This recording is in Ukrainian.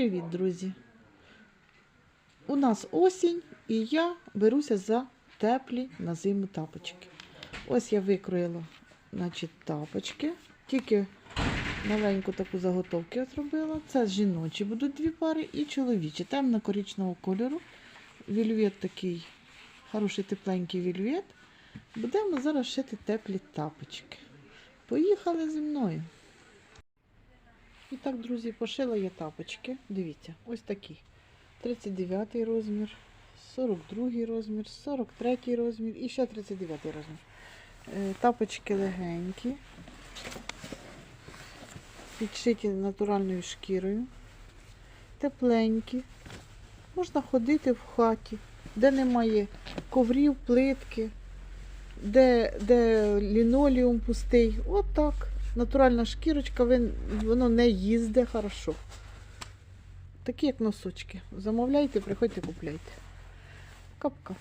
Привіт, друзі! У нас осінь, і я беруся за теплі на зиму тапочки. Ось я викроїла значить, тапочки. Тільки маленьку таку заготовку зробила. Це жіночі будуть дві пари і чоловічі. Темно-коричневого кольору. Вільвет такий хороший тепленький вільвет. Будемо зараз шити теплі тапочки. Поїхали зі мною. Так, друзі, пошила я тапочки. Дивіться, ось такі. 39 розмір, 42 розмір, 43 розмір і ще 39 розмір. Е, Тапочки легенькі, підшиті натуральною шкірою, тепленькі. Можна ходити в хаті, де немає коврів, плитки, де, де лінолеум пустий. От так. Натуральна шкірочка, воно не їзде хорошо. Такі, як носочки. Замовляйте, приходьте, купляйте. Капка.